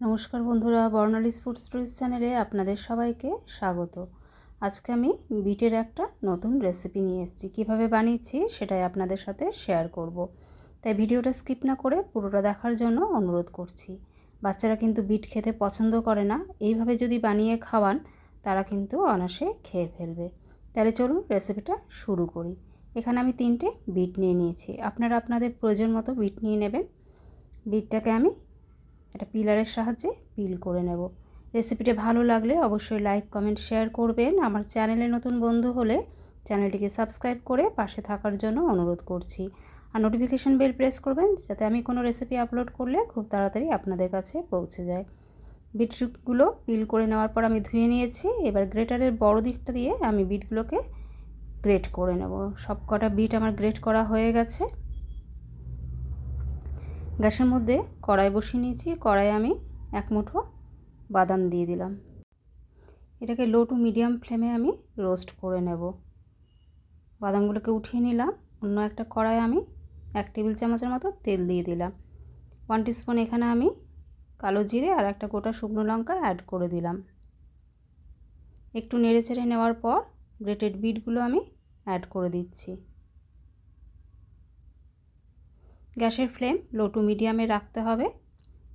নমস্কার বন্ধুরা, বর্ণালিস food stories চ্যানেলে আপনাদের সবাইকে স্বাগত। আজকে আমি বিটের একটা নতুন রেসিপি নিয়ে এসেছি। কীভাবে বানিয়েছি সেটাই আপনাদের সাথে শেয়ার করব। তাই ভিডিওটা স্কিপ না করে পুরোটা দেখার জন্য অনুরোধ করছি। বাচ্চারা কিন্তু বিট খেতে পছন্দ করে না। এইভাবে যদি বানিয়ে খাওয়ান, তারা কিন্তু অনাসে খেয়ে ফেলবে। তাহলে চলুন রেসিপিটা শুরু করি। এখানে আমি তিনটে বিট নিয়ে নিয়েছি। আপনারা আপনাদের প্রয়োজন মতো বিট নিয়ে নেবেন। বিটটাকে আমি একটা পিলারের সাহায্যে পিল করে নেব। রেসিপিটা ভালো লাগলে অবশ্যই লাইক, কমেন্ট, শেয়ার করবেন। আমার চ্যানেলে নতুন বন্ধু হলে চ্যানেলটিকে সাবস্ক্রাইব করে পাশে থাকার জন্য অনুরোধ করছি। আর নোটিফিকেশান বেল প্রেস করবেন যাতে আমি কোনো রেসিপি আপলোড করলে খুব তাড়াতাড়ি আপনাদের কাছে পৌঁছে যায়। বিটগুলো পিল করে নেওয়ার পর আমি ধুয়ে নিয়েছি। এবার গ্রেটারের বড় দিকটা দিয়ে আমি বিটগুলোকে গ্রেট করে নেব। সব কটা বিট আমার গ্রেট করা হয়ে গেছে। গ্যাসের মধ্যে কড়াই বসিয়ে নিয়েছি কড়াই আমি এক মুঠো বাদাম দিয়ে দিলাম। এটাকে লো টু মিডিয়াম ফ্লেমে আমি রোস্ট করে নেব। বাদামগুলোকে উঠিয়ে নিলাম, অন্য একটা কড়াই আমি এক টেবিল চামচের মতো তেল দিয়ে দিলাম। ওয়ান টিস্পুন এখানে আমি কালো জিরে আর একটা গোটা শুকনো লঙ্কা অ্যাড করে দিলাম। একটু নেড়ে চেড়ে নেওয়ার পর গ্রেটেড বিটগুলো আমি অ্যাড করে দিচ্ছি। গ্যাসের ফ্লেম লো টু মিডিয়ামে রাখতে হবে।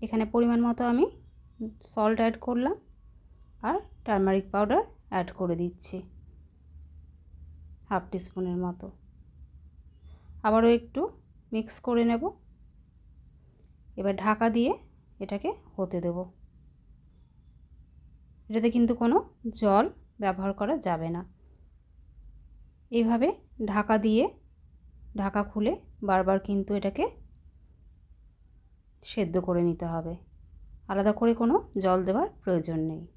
এখানে পরিমাণ মতো আমি সল্ট অ্যাড করলাম আর টারমারিক পাউডার অ্যাড করে দিচ্ছি, হাফ টিস্পুনের মতো। আবারও একটু মিক্স করে নেব। এবার ঢাকা দিয়ে এটাকে হতে দেব। এটাতে কিন্তু কোনো জল ব্যবহার করা যাবে না। এইভাবে ঢাকা দিয়ে, ঢাকা খুলে বারবার কিন্তু এটাকে সেদ্ধ করে নিতে হবে। আলাদা করে কোনো জল দেওয়ার প্রয়োজন নেই।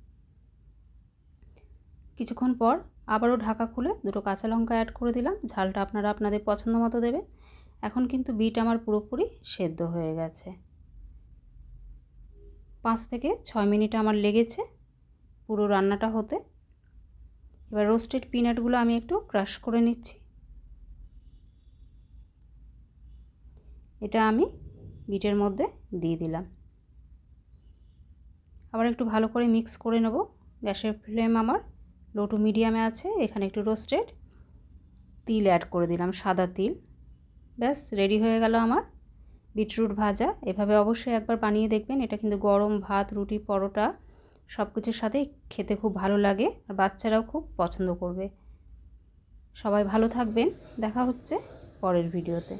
কিছুক্ষণ পর আবারও ঢাকা খুলে দুটো কাঁচা লঙ্কা অ্যাড করে দিলাম। ঝালটা আপনারা আপনাদের পছন্দ মতো দেবেন। এখন কিন্তু বিট আমার পুরোপুরি সেদ্ধ হয়ে গেছে। পাঁচ থেকে ছয় মিনিট আমার লেগেছে পুরো রান্নাটা হতে। এবার রোস্টেড পিনাটগুলো আমি একটু ক্রাশ করে নিচ্ছি। এটা আমি বিটের মধ্যে দিয়ে দিলাম। আবার একটু ভালো করে মিক্স করে নেব। গ্যাসের ফ্লেম আমার লো টু মিডিয়ামে আছে, এখানে একটু রোস্টেড তিল অ্যাড করে দিলাম, সাদা তিল। ব্যাস রেডি হয়ে গেল আমার বিটরুট ভাজা। এভাবে অবশ্যই একবার বানিয়ে দেখবেন, এটা কিন্তু গরম ভাত, রুটি, পরোটা সব কিছুর সাথে খেতে খুব ভালো লাগে আর বাচ্চারাও খুব পছন্দ করবে। সবাই ভালো থাকবেন, দেখা হচ্ছে পরের ভিডিওতে